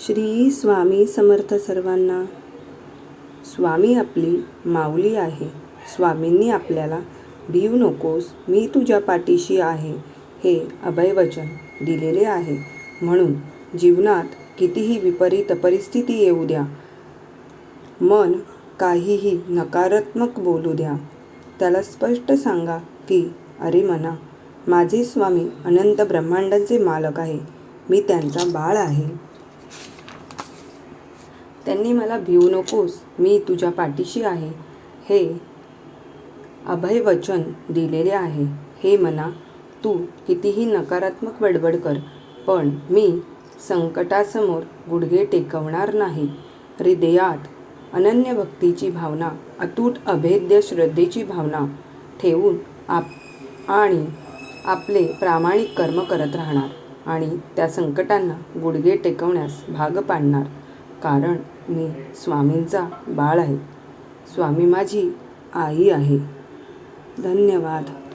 श्री स्वामी समर्थ सर्वांना. स्वामी आपली माऊली आहे. स्वामींनी आपल्याला भिवू नकोस मी तुझ्या पाठीशी आहे. हे अभयवचन दिलेले आहे. म्हणून जीवनात कितीही विपरीत परिस्थिती येऊ द्या. मन काहीही नकारात्मक बोलू द्या. त्याला स्पष्ट सांगा की अरे मना माझे स्वामी अनंत ब्रह्मांडाचे मालक आहे. मी त्यांचा बाळ आहे. त्यांनी मला भिवू नकोस मी तुझ्या पाठीशी आहे. हे अभयवचन दिलेले आहे. हे मना तू कितीही नकारात्मक बडबड कर पण मी संकटासमोर गुडघे टेकवणार नाही. हृदयात अनन्य भक्तीची भावना अतूट अभेद्य श्रद्धेची भावना ठेवून आप आणि आपले प्रामाणिक कर्म करत राहणार आणि त्या संकटांना गुडघे टेकवण्यास भाग पाडणार. कारण मी स्वामींचा बाळ आहे. स्वामी माझी आई आहे. धन्यवाद.